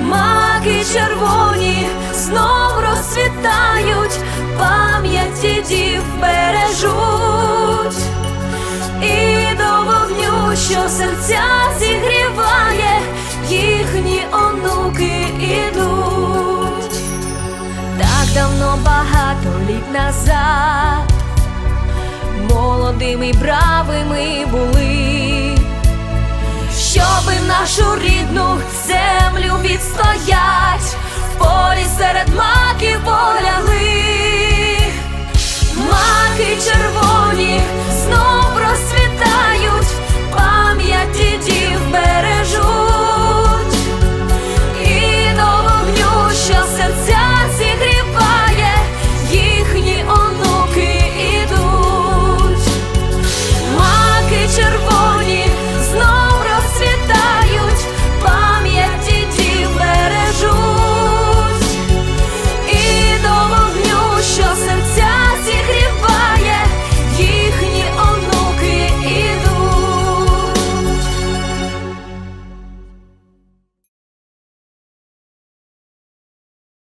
маки червоні знов розцвітають, пам'ять дідів бережуть, і до вогню, що серця зігріває, їхні онуки ідуть. Так давно багато літ назад молодими бравими були, щоби нашу рідну землю